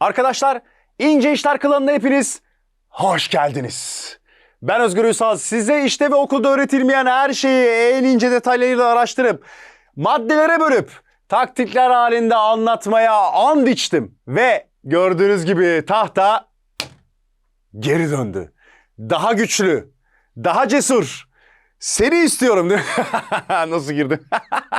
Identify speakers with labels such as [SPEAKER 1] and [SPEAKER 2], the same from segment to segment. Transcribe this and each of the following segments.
[SPEAKER 1] Arkadaşlar İnce İşler Klanı'na hepiniz hoş geldiniz. Ben Özgür Ünsal. Size işte ve okulda öğretilmeyen her şeyi en ince detaylarıyla araştırıp maddelere bölüp taktikler halinde anlatmaya and içtim. Ve gördüğünüz gibi tahta geri döndü. Daha güçlü, daha cesur. Seni istiyorum değil mi? Nasıl girdim?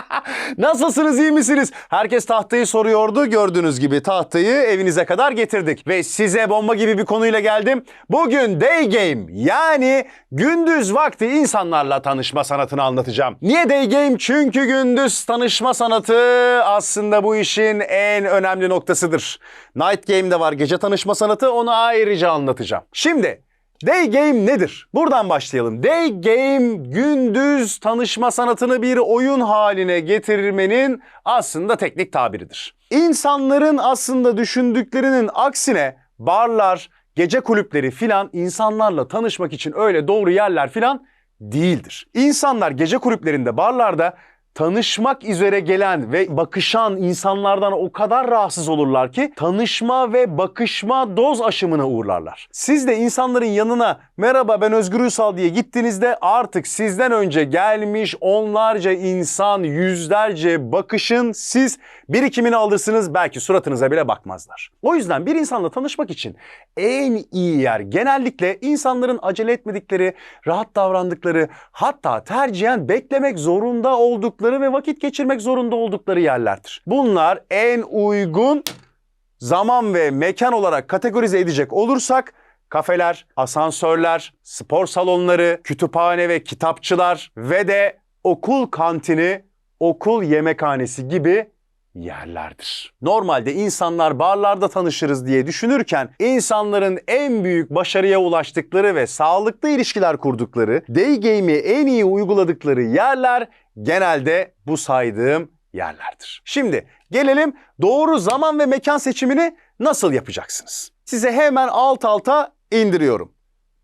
[SPEAKER 1] Nasılsınız iyi misiniz? Herkes tahtayı soruyordu. Gördüğünüz gibi tahtayı evinize kadar getirdik. Ve size bomba gibi bir konuyla geldim. Bugün day game yani gündüz vakti insanlarla tanışma sanatını anlatacağım. Niye day game? Çünkü gündüz tanışma sanatı aslında bu işin en önemli noktasıdır. Night game de var gece tanışma sanatı onu ayrıca anlatacağım. Şimdi Day game nedir? Buradan başlayalım. Day game gündüz tanışma sanatını bir oyun haline getirmenin aslında teknik tabiridir. İnsanların aslında düşündüklerinin aksine barlar, gece kulüpleri filan insanlarla tanışmak için öyle doğru yerler filan değildir. İnsanlar gece kulüplerinde, barlarda tanışmak üzere gelen ve bakışan insanlardan o kadar rahatsız olurlar ki tanışma ve bakışma doz aşımına uğurlarlar. Siz de insanların yanına merhaba ben Özgür Ünsal diye gittiğinizde artık sizden önce gelmiş onlarca insan yüzlerce bakışın siz birikimini alırsınız belki suratınıza bile bakmazlar. O yüzden bir insanla tanışmak için en iyi yer genellikle insanların acele etmedikleri, rahat davrandıkları hatta tercihen beklemek zorunda oldukları ve vakit geçirmek zorunda oldukları yerlerdir. Bunlar en uygun zaman ve mekan olarak kategorize edecek olursak kafeler, asansörler, spor salonları, kütüphane ve kitapçılar ve de okul kantini, okul yemekhanesi gibi yerlerdir. Normalde insanlar barlarda tanışırız diye düşünürken insanların en büyük başarıya ulaştıkları ve sağlıklı ilişkiler kurdukları, day game'i en iyi uyguladıkları yerler genelde bu saydığım yerlerdir. Şimdi gelelim doğru zaman ve mekan seçimini nasıl yapacaksınız? Size hemen alt alta indiriyorum.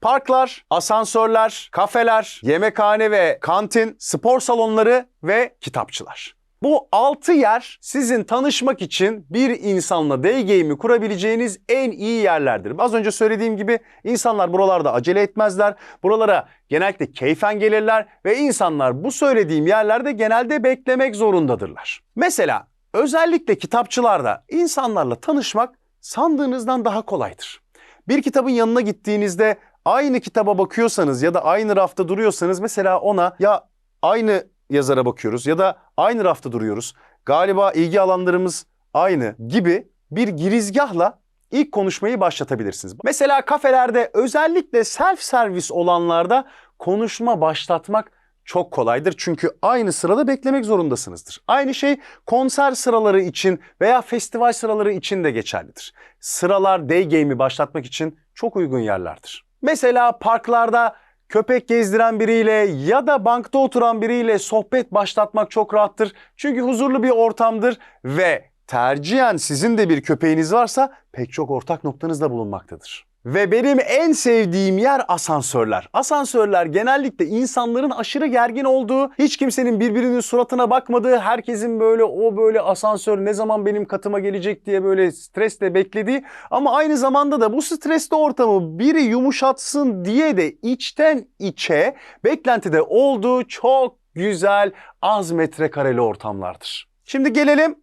[SPEAKER 1] Parklar, asansörler, kafeler, yemekhane ve kantin, spor salonları ve kitapçılar. Bu 6 yer sizin tanışmak için bir insanla day kurabileceğiniz en iyi yerlerdir. Az önce söylediğim gibi insanlar buralarda acele etmezler. Buralara genellikle keyfen gelirler ve insanlar bu söylediğim yerlerde genelde beklemek zorundadırlar. Mesela özellikle kitapçılarda insanlarla tanışmak sandığınızdan daha kolaydır. Bir kitabın yanına gittiğinizde aynı kitaba bakıyorsanız ya da aynı rafta duruyorsanız mesela ona ya aynı yazara bakıyoruz ya da aynı rafta duruyoruz. Galiba ilgi alanlarımız aynı gibi bir girizgahla ilk konuşmayı başlatabilirsiniz. Mesela kafelerde özellikle self servis olanlarda konuşma başlatmak çok kolaydır. Çünkü aynı sırada beklemek zorundasınızdır. Aynı şey konser sıraları için veya festival sıraları için de geçerlidir. Sıralar day game'i başlatmak için çok uygun yerlerdir. Mesela parklarda köpek gezdiren biriyle ya da bankta oturan biriyle sohbet başlatmak çok rahattır. Çünkü huzurlu bir ortamdır ve tercihen sizin de bir köpeğiniz varsa pek çok ortak noktanız da bulunmaktadır. Ve benim en sevdiğim yer asansörler. Asansörler genellikle insanların aşırı gergin olduğu, hiç kimsenin birbirinin suratına bakmadığı, herkesin böyle o böyle asansör ne zaman benim katıma gelecek diye böyle stresle beklediği ama aynı zamanda da bu stresli ortamı biri yumuşatsın diye de içten içe beklentide olduğu çok güzel az metrekareli ortamlardır. Şimdi gelelim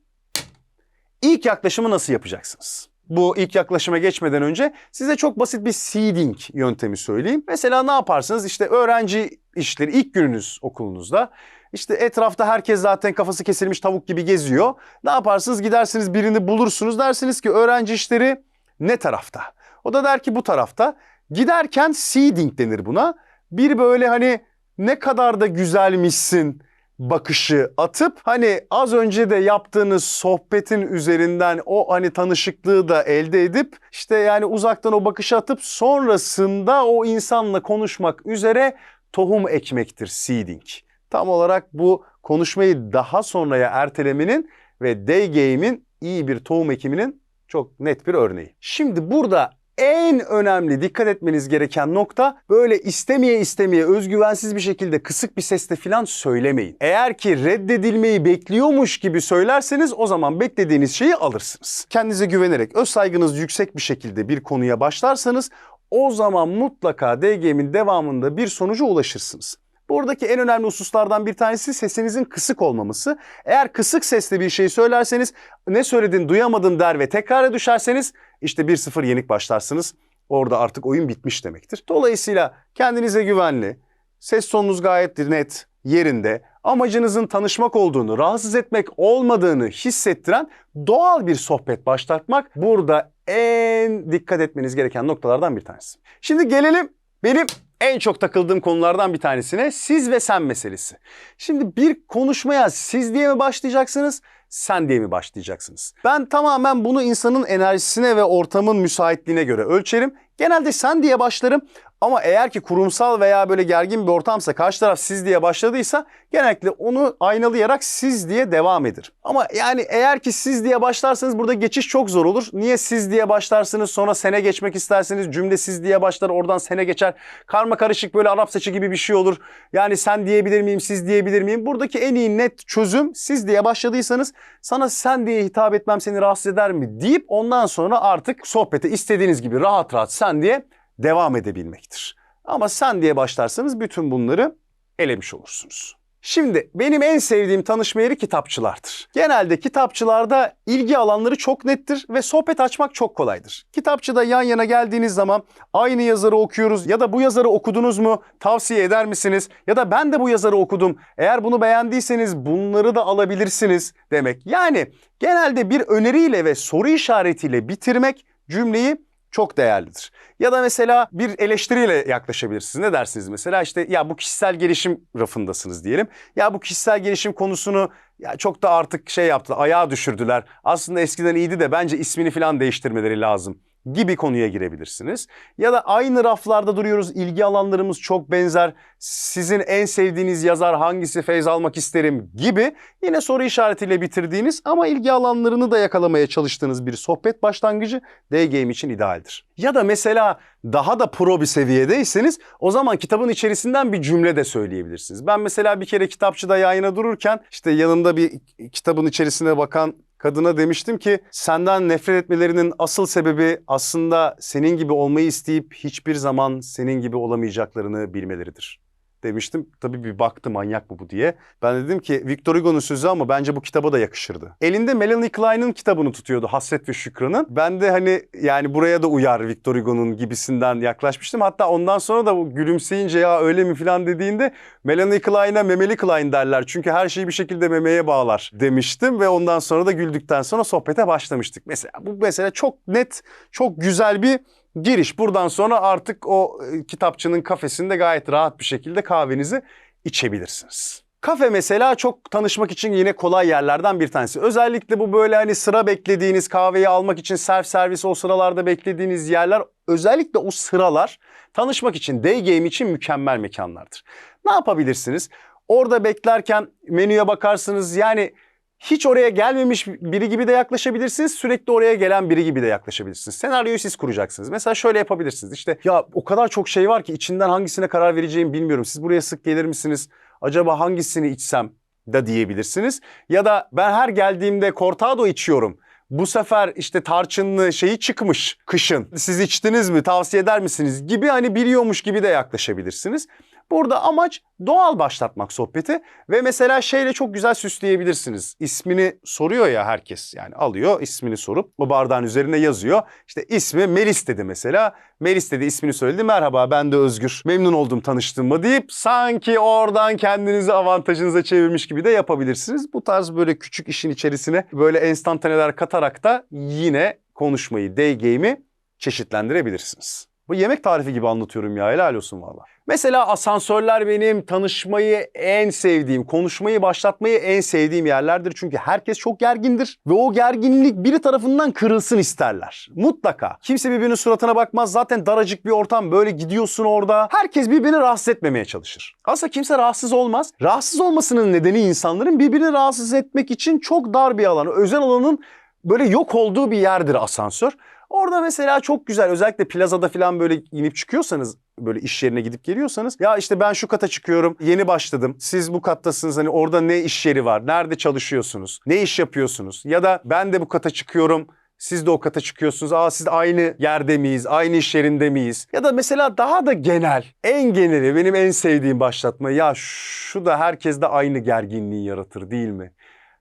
[SPEAKER 1] ilk yaklaşımı nasıl yapacaksınız? Bu ilk yaklaşıma geçmeden önce size çok basit bir seeding yöntemi söyleyeyim. Mesela ne yaparsınız? İşte öğrenci işleri ilk gününüz okulunuzda. İşte etrafta herkes zaten kafası kesilmiş tavuk gibi geziyor. Ne yaparsınız? Gidersiniz birini bulursunuz. Dersiniz ki öğrenci işleri ne tarafta? O da der ki bu tarafta. Giderken seeding denir buna. Bir böyle hani ne kadar da güzelmişsin bakışı atıp hani az önce de yaptığınız sohbetin üzerinden o hani tanışıklığı da elde edip işte yani uzaktan o bakışı atıp sonrasında o insanla konuşmak üzere tohum ekmektir seeding. Tam olarak bu konuşmayı daha sonraya ertelemenin ve day game'in iyi bir tohum ekiminin çok net bir örneği. Şimdi burada en önemli dikkat etmeniz gereken nokta böyle istemeye istemeye özgüvensiz bir şekilde kısık bir sesle falan söylemeyin. Eğer ki reddedilmeyi bekliyormuş gibi söylerseniz o zaman beklediğiniz şeyi alırsınız. Kendinize güvenerek öz saygınız yüksek bir şekilde bir konuya başlarsanız o zaman mutlaka DGM'in devamında bir sonuca ulaşırsınız. Buradaki en önemli hususlardan bir tanesi sesinizin kısık olmaması. Eğer kısık sesle bir şey söylerseniz ne söyledin duyamadım der ve tekrara düşerseniz işte 1-0 yenik başlarsınız. Orada artık oyun bitmiş demektir. Dolayısıyla kendinize güvenli, ses tonunuz gayet net, yerinde, amacınızın tanışmak olduğunu, rahatsız etmek olmadığını hissettiren doğal bir sohbet başlatmak burada en dikkat etmeniz gereken noktalardan bir tanesi. Şimdi gelelim benim en çok takıldığım konulardan bir tanesine siz ve sen meselesi. Şimdi bir konuşmaya siz diye mi başlayacaksınız, sen diye mi başlayacaksınız? Ben tamamen bunu insanın enerjisine ve ortamın müsaitliğine göre ölçerim. Genelde sen diye başlarım ama eğer ki kurumsal veya böyle gergin bir ortamsa karşı taraf siz diye başladıysa genellikle onu aynalayarak siz diye devam eder. Ama yani eğer ki siz diye başlarsanız burada geçiş çok zor olur. Niye siz diye başlarsınız sonra sene geçmek isterseniz cümle siz diye başlar oradan sene geçer. Karma karışık böyle Arap saçı gibi bir şey olur. Yani sen diyebilir miyim siz diyebilir miyim? Buradaki en iyi net çözüm siz diye başladıysanız sana sen diye hitap etmem seni rahatsız eder mi deyip ondan sonra artık sohbete istediğiniz gibi rahat rahat sen diye devam edebilmektir. Ama sen diye başlarsanız bütün bunları elemiş olursunuz. Şimdi benim en sevdiğim tanışma yeri kitapçılardır. Genelde kitapçılarda ilgi alanları çok nettir ve sohbet açmak çok kolaydır. Kitapçıda yan yana geldiğiniz zaman aynı yazarı okuyoruz ya da bu yazarı okudunuz mu tavsiye eder misiniz? Ya da ben de bu yazarı okudum. Eğer bunu beğendiyseniz bunları da alabilirsiniz demek. Yani genelde bir öneriyle ve soru işaretiyle bitirmek cümleyi çok değerlidir. Ya da mesela bir eleştiriyle yaklaşabilirsiniz. Ne dersiniz mesela? İşte ya bu kişisel gelişim rafındasınız diyelim. Ya bu kişisel gelişim konusunu ya çok da artık şey yaptılar, ayağa düşürdüler. Aslında eskiden iyiydi de bence ismini falan değiştirmeleri lazım gibi konuya girebilirsiniz. Ya da aynı raflarda duruyoruz, ilgi alanlarımız çok benzer. Sizin en sevdiğiniz yazar hangisi feyz almak isterim gibi yine soru işaretiyle bitirdiğiniz ama ilgi alanlarını da yakalamaya çalıştığınız bir sohbet başlangıcı D-Game için idealdir. Ya da mesela daha da pro bir seviyedeyseniz o zaman kitabın içerisinden bir cümle de söyleyebilirsiniz. Ben mesela bir kere kitapçıda yayına dururken işte yanımda bir kitabın içerisine bakan kadına demiştim ki senden nefret etmelerinin asıl sebebi aslında senin gibi olmayı isteyip hiçbir zaman senin gibi olamayacaklarını bilmeleridir demiştim. Tabii bir baktı manyak mı bu diye. Ben dedim ki Victor Hugo'nun sözü ama bence bu kitaba da yakışırdı. Elinde Melanie Klein'ın kitabını tutuyordu Hasret ve Şükran'ın. Ben de hani yani buraya da uyar Victor Hugo'nun gibisinden yaklaşmıştım. Hatta ondan sonra da bu gülümseyince ya öyle mi falan dediğinde Melanie Klein'a memeli Klein derler. Çünkü her şeyi bir şekilde memeye bağlar demiştim ve ondan sonra da güldükten sonra sohbete başlamıştık. Mesela bu mesela çok net, çok güzel bir giriş. Buradan sonra artık o e, kitapçının kafesinde gayet rahat bir şekilde kahvenizi içebilirsiniz. Kafe mesela çok tanışmak için yine kolay yerlerden bir tanesi. Özellikle bu böyle hani sıra beklediğiniz kahveyi almak için self servis o sıralarda beklediğiniz yerler özellikle o sıralar tanışmak için day game için mükemmel mekanlardır. Ne yapabilirsiniz? Orada beklerken menüye bakarsınız yani hiç oraya gelmemiş biri gibi de yaklaşabilirsiniz. Sürekli oraya gelen biri gibi de yaklaşabilirsiniz. Senaryoyu siz kuracaksınız. Mesela şöyle yapabilirsiniz. İşte ya o kadar çok şey var ki içinden hangisine karar vereceğimi bilmiyorum. Siz buraya sık gelir misiniz? Acaba hangisini içsem da diyebilirsiniz. Ya da ben her geldiğimde cortado içiyorum. Bu sefer işte tarçınlı şeyi çıkmış kışın. Siz içtiniz mi? Tavsiye eder misiniz? Gibi hani biliyormuş gibi de yaklaşabilirsiniz. Burada amaç doğal başlatmak sohbeti ve mesela şeyle çok güzel süsleyebilirsiniz. İsmini soruyor ya herkes yani alıyor ismini sorup bu bardağın üzerine yazıyor. İşte ismi Melis dedi mesela. Melis dedi ismini söyledi. Merhaba ben de Özgür. Memnun oldum tanıştığıma deyip sanki oradan kendinizi avantajınıza çevirmiş gibi de yapabilirsiniz. Bu tarz böyle küçük işin içerisine böyle enstantaneler katarak da yine konuşmayı, day game'i çeşitlendirebilirsiniz. Bu yemek tarifi gibi anlatıyorum ya helal olsun valla. Mesela asansörler benim tanışmayı en sevdiğim, konuşmayı başlatmayı en sevdiğim yerlerdir. Çünkü herkes çok gergindir ve o gerginlik biri tarafından kırılsın isterler. Mutlaka. Kimse birbirinin suratına bakmaz. Zaten daracık bir ortam böyle gidiyorsun orada. Herkes birbirini rahatsız etmemeye çalışır. Aslında kimse rahatsız olmaz. Rahatsız olmasının nedeni insanların birbirini rahatsız etmek için çok dar bir alan, özel alanın böyle yok olduğu bir yerdir asansör. Orada mesela çok güzel özellikle plazada falan böyle inip çıkıyorsanız böyle iş yerine gidip geliyorsanız ya işte ben şu kata çıkıyorum yeni başladım siz bu kattasınız hani orada ne iş yeri var nerede çalışıyorsunuz ne iş yapıyorsunuz ya da ben de bu kata çıkıyorum siz de o kata çıkıyorsunuz. Aa siz aynı yerde miyiz? Aynı iş yerinde miyiz? Ya da mesela daha da genel. En geneli benim en sevdiğim başlatma. Ya şu da herkeste aynı gerginliği yaratır değil mi?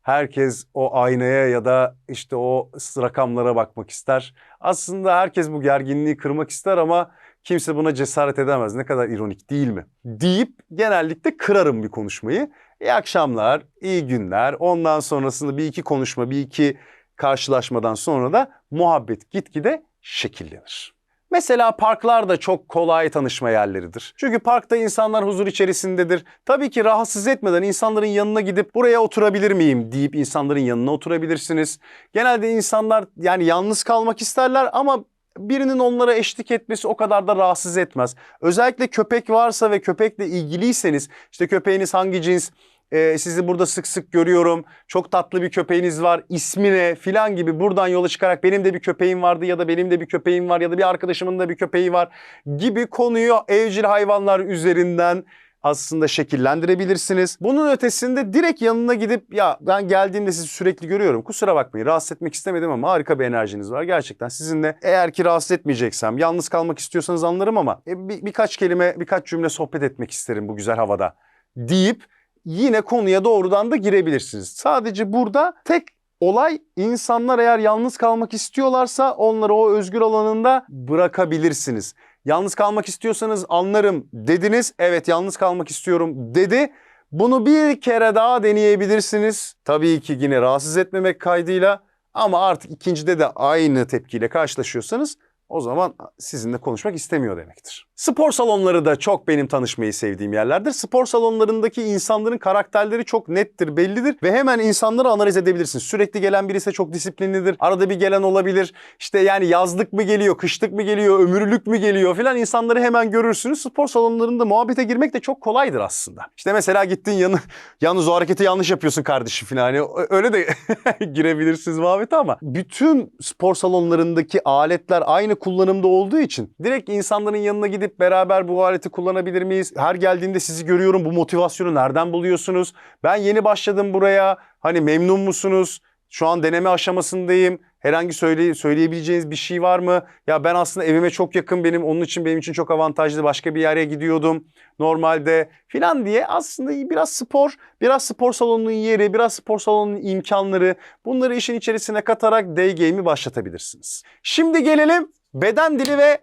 [SPEAKER 1] Herkes o aynaya ya da işte o rakamlara bakmak ister. Aslında herkes bu gerginliği kırmak ister ama kimse buna cesaret edemez. Ne kadar ironik değil mi? Deyip genellikle kırarım bir konuşmayı. İyi akşamlar, iyi günler. Ondan sonrasında bir iki konuşma, bir iki karşılaşmadan sonra da muhabbet gitgide şekillenir. Mesela parklar da çok kolay tanışma yerleridir. Çünkü parkta insanlar huzur içerisindedir. Tabii ki rahatsız etmeden insanların yanına gidip buraya oturabilir miyim deyip insanların yanına oturabilirsiniz. Genelde insanlar yani yalnız kalmak isterler ama birinin onlara eşlik etmesi o kadar da rahatsız etmez. Özellikle köpek varsa ve köpekle ilgiliyseniz işte köpeğiniz hangi cins, ee, sizi burada sık sık görüyorum. Çok tatlı bir köpeğiniz var. İsmi ne filan gibi buradan yola çıkarak benim de bir köpeğim vardı ya da benim de bir köpeğim var ya da bir arkadaşımın da bir köpeği var gibi konuyu evcil hayvanlar üzerinden aslında şekillendirebilirsiniz. Bunun ötesinde direkt yanına gidip ya ben geldiğimde sizi sürekli görüyorum. Kusura bakmayın rahatsız etmek istemedim ama harika bir enerjiniz var. Gerçekten sizinle eğer ki rahatsız etmeyeceksem yalnız kalmak istiyorsanız anlarım ama e, bir, birkaç kelime birkaç cümle sohbet etmek isterim bu güzel havada deyip yine konuya doğrudan da girebilirsiniz. Sadece burada tek olay insanlar eğer yalnız kalmak istiyorlarsa onları o özgür alanında bırakabilirsiniz. Yalnız kalmak istiyorsanız anlarım dediniz. Evet yalnız kalmak istiyorum dedi. Bunu bir kere daha deneyebilirsiniz. Tabii ki yine rahatsız etmemek kaydıyla ama artık ikincide de aynı tepkiyle karşılaşıyorsanız o zaman sizinle konuşmak istemiyor demektir. Spor salonları da çok benim tanışmayı sevdiğim yerlerdir. Spor salonlarındaki insanların karakterleri çok nettir, bellidir ve hemen insanları analiz edebilirsiniz. Sürekli gelen birisi çok disiplinlidir. Arada bir gelen olabilir. İşte yani yazlık mı geliyor, kışlık mı geliyor, ömürlük mü geliyor filan insanları hemen görürsünüz. Spor salonlarında muhabbete girmek de çok kolaydır aslında. İşte mesela gittin yanı, yalnız o hareketi yanlış yapıyorsun kardeşim filan. Hani öyle de girebilirsiniz muhabbete ama bütün spor salonlarındaki aletler aynı kullanımda olduğu için direkt insanların yanına gidip beraber bu aleti kullanabilir miyiz? Her geldiğinde sizi görüyorum bu motivasyonu nereden buluyorsunuz? Ben yeni başladım buraya hani memnun musunuz? Şu an deneme aşamasındayım. Herhangi söyle, söyleyebileceğiniz bir şey var mı? Ya ben aslında evime çok yakın benim onun için benim için çok avantajlı başka bir yere gidiyordum normalde filan diye aslında biraz spor, biraz spor salonunun yeri, biraz spor salonunun imkanları bunları işin içerisine katarak day game'i başlatabilirsiniz. Şimdi gelelim beden dili ve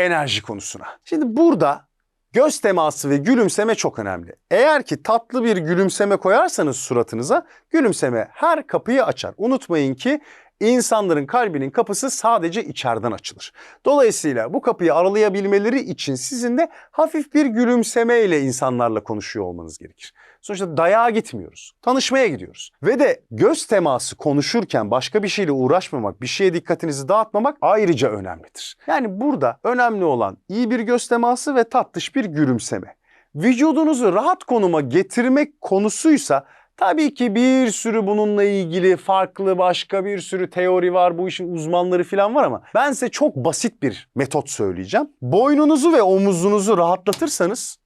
[SPEAKER 1] enerji konusuna. Şimdi burada göz teması ve gülümseme çok önemli. Eğer ki tatlı bir gülümseme koyarsanız suratınıza gülümseme her kapıyı açar. Unutmayın ki insanların kalbinin kapısı sadece içeriden açılır. Dolayısıyla bu kapıyı aralayabilmeleri için sizin de hafif bir gülümseme ile insanlarla konuşuyor olmanız gerekir. Sonuçta dayağa gitmiyoruz. Tanışmaya gidiyoruz. Ve de göz teması konuşurken başka bir şeyle uğraşmamak, bir şeye dikkatinizi dağıtmamak ayrıca önemlidir. Yani burada önemli olan iyi bir göz teması ve tatlış bir gülümseme. Vücudunuzu rahat konuma getirmek konusuysa Tabii ki bir sürü bununla ilgili farklı başka bir sürü teori var. Bu işin uzmanları falan var ama ben size çok basit bir metot söyleyeceğim. Boynunuzu ve omuzunuzu rahatlatırsanız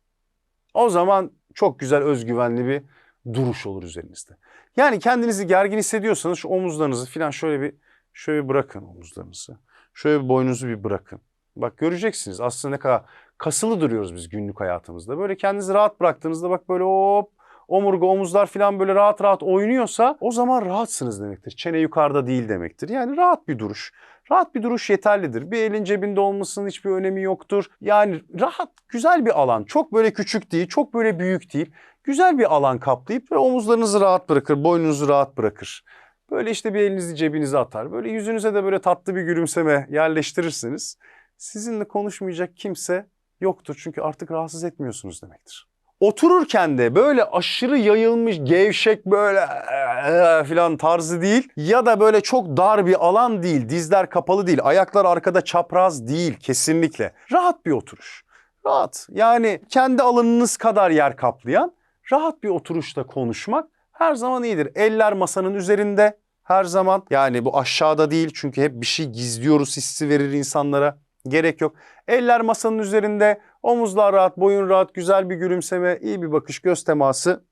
[SPEAKER 1] o zaman çok güzel özgüvenli bir duruş olur üzerinizde. Yani kendinizi gergin hissediyorsanız şu omuzlarınızı falan şöyle bir şöyle bir bırakın omuzlarınızı. Şöyle bir boynunuzu bir bırakın. Bak göreceksiniz aslında ne kadar kasılı duruyoruz biz günlük hayatımızda. Böyle kendinizi rahat bıraktığınızda bak böyle hop omurga, omuzlar falan böyle rahat rahat oynuyorsa o zaman rahatsınız demektir. Çene yukarıda değil demektir. Yani rahat bir duruş. Rahat bir duruş yeterlidir. Bir elin cebinde olmasının hiçbir önemi yoktur. Yani rahat, güzel bir alan. Çok böyle küçük değil, çok böyle büyük değil. Güzel bir alan kaplayıp böyle omuzlarınızı rahat bırakır, boynunuzu rahat bırakır. Böyle işte bir elinizi cebinize atar. Böyle yüzünüze de böyle tatlı bir gülümseme yerleştirirsiniz. Sizinle konuşmayacak kimse yoktur. Çünkü artık rahatsız etmiyorsunuz demektir. Otururken de böyle aşırı yayılmış, gevşek böyle "Ee" falan tarzı değil ya da böyle çok dar bir alan değil, dizler kapalı değil, ayaklar arkada çapraz değil kesinlikle. Rahat bir oturuş. Rahat. Yani kendi alanınız kadar yer kaplayan rahat bir oturuşta konuşmak her zaman iyidir. Eller masanın üzerinde, her zaman. Yani bu aşağıda değil çünkü hep bir şey gizliyoruz hissi verir insanlara. Gerek yok. Eller masanın üzerinde, omuzlar rahat, boyun rahat, güzel bir gülümseme, iyi bir bakış, göz teması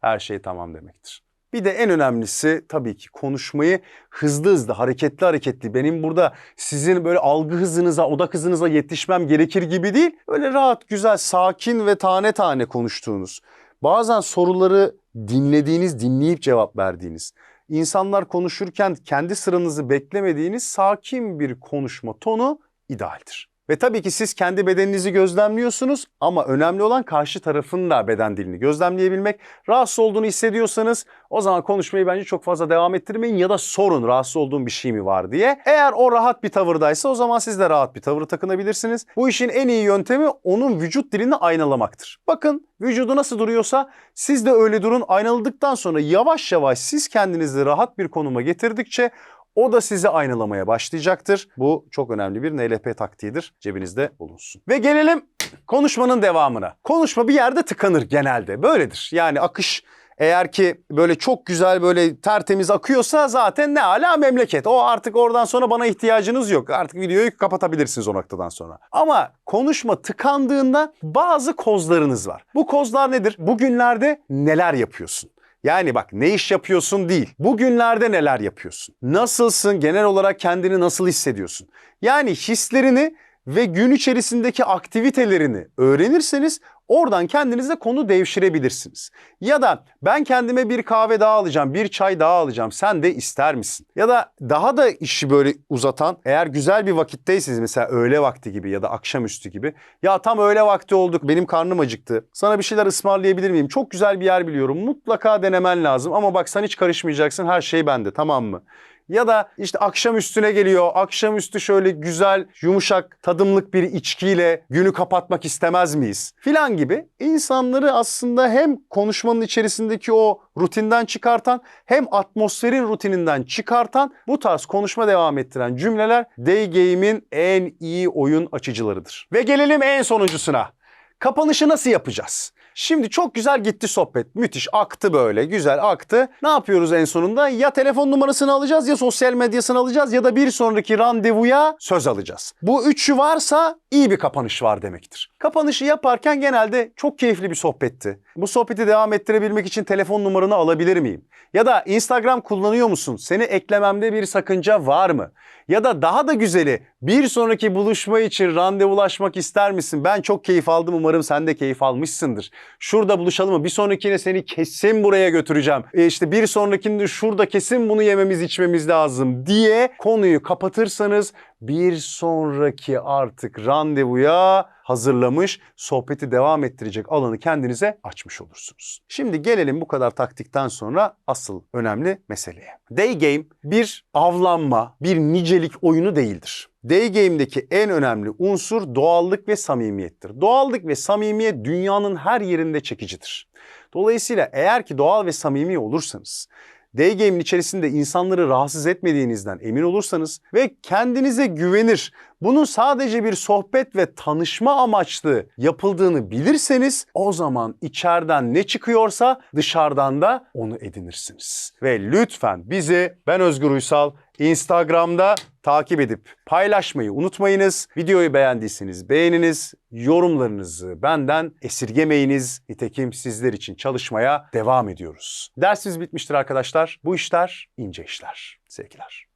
[SPEAKER 1] her şey tamam demektir. Bir de en önemlisi tabii ki konuşmayı hızlı hızlı, hareketli hareketli. Benim burada sizin böyle algı hızınıza, odak hızınıza yetişmem gerekir gibi değil. Öyle rahat, güzel, sakin ve tane tane konuştuğunuz. Bazen soruları dinlediğiniz, dinleyip cevap verdiğiniz. insanlar konuşurken kendi sıranızı beklemediğiniz sakin bir konuşma tonu idealdir. Ve tabii ki siz kendi bedeninizi gözlemliyorsunuz ama önemli olan karşı tarafın da beden dilini gözlemleyebilmek. Rahatsız olduğunu hissediyorsanız o zaman konuşmayı bence çok fazla devam ettirmeyin ya da sorun rahatsız olduğum bir şey mi var diye. Eğer o rahat bir tavırdaysa o zaman siz de rahat bir tavır takınabilirsiniz. Bu işin en iyi yöntemi onun vücut dilini aynalamaktır. Bakın vücudu nasıl duruyorsa siz de öyle durun. Aynaladıktan sonra yavaş yavaş siz kendinizi rahat bir konuma getirdikçe o da sizi aynalamaya başlayacaktır. Bu çok önemli bir NLP taktiğidir. Cebinizde bulunsun. Ve gelelim konuşmanın devamına. Konuşma bir yerde tıkanır genelde. Böyledir. Yani akış eğer ki böyle çok güzel böyle tertemiz akıyorsa zaten ne ala memleket. O artık oradan sonra bana ihtiyacınız yok. Artık videoyu kapatabilirsiniz o noktadan sonra. Ama konuşma tıkandığında bazı kozlarınız var. Bu kozlar nedir? Bugünlerde neler yapıyorsun? Yani bak ne iş yapıyorsun değil. Bugünlerde neler yapıyorsun? Nasılsın? Genel olarak kendini nasıl hissediyorsun? Yani hislerini ve gün içerisindeki aktivitelerini öğrenirseniz oradan kendinize konu devşirebilirsiniz. Ya da ben kendime bir kahve daha alacağım, bir çay daha alacağım. Sen de ister misin? Ya da daha da işi böyle uzatan eğer güzel bir vakitteyseniz mesela öğle vakti gibi ya da akşamüstü gibi. Ya tam öğle vakti olduk benim karnım acıktı. Sana bir şeyler ısmarlayabilir miyim? Çok güzel bir yer biliyorum. Mutlaka denemen lazım ama bak sen hiç karışmayacaksın. Her şey bende tamam mı? Ya da işte akşam üstüne geliyor. Akşamüstü şöyle güzel, yumuşak, tadımlık bir içkiyle günü kapatmak istemez miyiz? Filan gibi insanları aslında hem konuşmanın içerisindeki o rutinden çıkartan hem atmosferin rutininden çıkartan bu tarz konuşma devam ettiren cümleler Day Game'in en iyi oyun açıcılarıdır. Ve gelelim en sonuncusuna. Kapanışı nasıl yapacağız? Şimdi çok güzel gitti sohbet. Müthiş aktı böyle güzel aktı. Ne yapıyoruz en sonunda? Ya telefon numarasını alacağız ya sosyal medyasını alacağız ya da bir sonraki randevuya söz alacağız. Bu üçü varsa iyi bir kapanış var demektir. Kapanışı yaparken genelde çok keyifli bir sohbetti. Bu sohbeti devam ettirebilmek için telefon numaranı alabilir miyim? Ya da Instagram kullanıyor musun? Seni eklememde bir sakınca var mı? Ya da daha da güzeli bir sonraki buluşma için randevulaşmak ister misin? Ben çok keyif aldım umarım sen de keyif almışsındır. Şurada buluşalım mı? Bir sonrakine seni kesin buraya götüreceğim. E işte bir sonrakinde şurada kesin bunu yememiz içmemiz lazım diye konuyu kapatırsanız bir sonraki artık randevuya hazırlamış, sohbeti devam ettirecek alanı kendinize açmış olursunuz. Şimdi gelelim bu kadar taktikten sonra asıl önemli meseleye. Day game bir avlanma, bir nicelik oyunu değildir. Day Game'deki en önemli unsur doğallık ve samimiyettir. Doğallık ve samimiyet dünyanın her yerinde çekicidir. Dolayısıyla eğer ki doğal ve samimi olursanız, Day Game'in içerisinde insanları rahatsız etmediğinizden emin olursanız ve kendinize güvenir, bunun sadece bir sohbet ve tanışma amaçlı yapıldığını bilirseniz o zaman içeriden ne çıkıyorsa dışarıdan da onu edinirsiniz. Ve lütfen bizi ben Özgür Uysal Instagram'da takip edip paylaşmayı unutmayınız. Videoyu beğendiyseniz beğeniniz, yorumlarınızı benden esirgemeyiniz. Nitekim sizler için çalışmaya devam ediyoruz. Dersimiz bitmiştir arkadaşlar. Bu işler ince işler. Sevgiler.